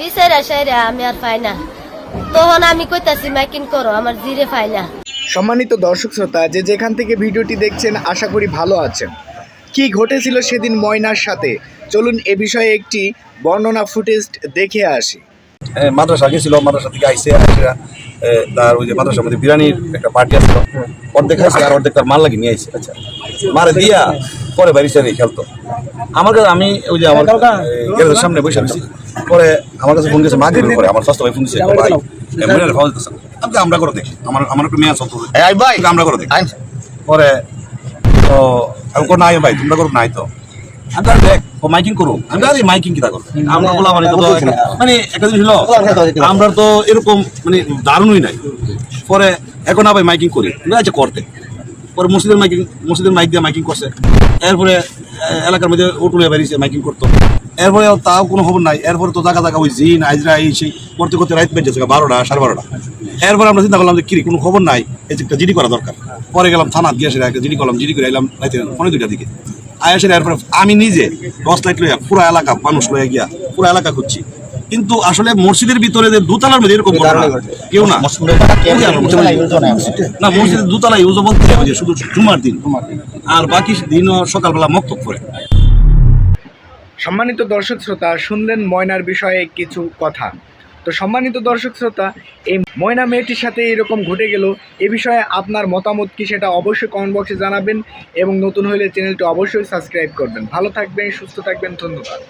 বিচার আমি আর পাই না তখন আমি কইতাছি মাইকিং করো আমার জিরে পাই না সম্মানিত দর্শক শ্রোতা যে যেখান থেকে ভিডিওটি দেখছেন আশা করি ভালো আছেন। কি ঘটেছিল সেদিন ময়নার সাথে? চলুন এ বিষয়ে একটি বর্ণনা ফুটেজ দেখে আসি। মাদ্রাসা গেছিল মাদ্রাসা থেকে আইসে তার ওই যে মাদ্রাসার মধ্যে বিরিয়ানির একটা পার্টি আসছিল অর্ধেক আসে আর অর্ধেক তার মাল লাগিয়ে নিয়ে আইসে আচ্ছা। মারে দিয়া পরে বাড়ি সারি খেলতো। আমার কাছে আমি ওই যে আমার গ্যারেজের সামনে বসে আছি পরে আমার কাছে ফোন গেছে মা দিবে পরে আমার স্বাস্থ্য ভাই ফোন দিচ্ছে ভাই মনিরের খাওয়া দিতেছে আমি আমরা করে দেখি। আমার আমার একটু মেয়ে চলতো ভাই আমরা করে দেখি। পরে তো আমি কোনো নাই ভাই তোমরা করো নাই তো। আমি তাহলে দেখ ও মাইকিং করো আমি আরে মাইকিং কিটা করো আমরা বলা মানে তো একটা- মানে একটা জিনিস হলো আমরা তো এরকম মানে দারুণই নাই। পরে এখন আবার মাইকিং করি। না আচ্ছা করতে। পরে মসজিদের মাইকিং মসজিদের মাইক দিয়ে মাইকিং করছে। এরপরে এলাকার মধ্যে উটুলে বেরিয়েছে, মাইকিং করতো। এরপরে তাও কোনো খবর নাই। এরপরে তো জাগা জাগা ওই জিন আইজরা এই সেই করতে করতে রাত বেজেছে বারোটা, সাড়ে বারোটা। এরপরে আমরা চিন্তা করলাম যে, কি কোনো খবর নাই? এই একটা জিডি করা দরকার। পরে গেলাম থানা গিয়ে সেটা একটা জিডি করলাম, জিডি করে এলাম রাতে পনেরো দুইটার দিকে। আয়াসের এরপরে আমি নিজে দশ লাইট লইয়া পুরো এলাকা, মানুষ লইয়া গিয়া পুরো এলাকা খুঁজছি। কিন্তু আসলে মসজিদের ভিতরে যে দোতলার মধ্যে এরকম ঘটনা, কেউ না। না। মসজিদের দোতলা ইউজ বলতে শুধু জুমার দিন। আর বাকি দিনও সকালবেলা মক্তব করে। সম্মানিত দর্শক শ্রোতা শুনলেন ময়নার বিষয়ে কিছু কথা। তো সম্মানিত দর্শক শ্রোতা এই ময়না মেয়েটির সাথে এরকম ঘটে গেল এ বিষয়ে আপনার মতামত কি সেটা অবশ্যই কমেন্ট বক্সে জানাবেন এবং নতুন হলে চ্যানেলটি অবশ্যই সাবস্ক্রাইব করবেন। ভালো থাকবেন সুস্থ থাকবেন ধন্যবাদ।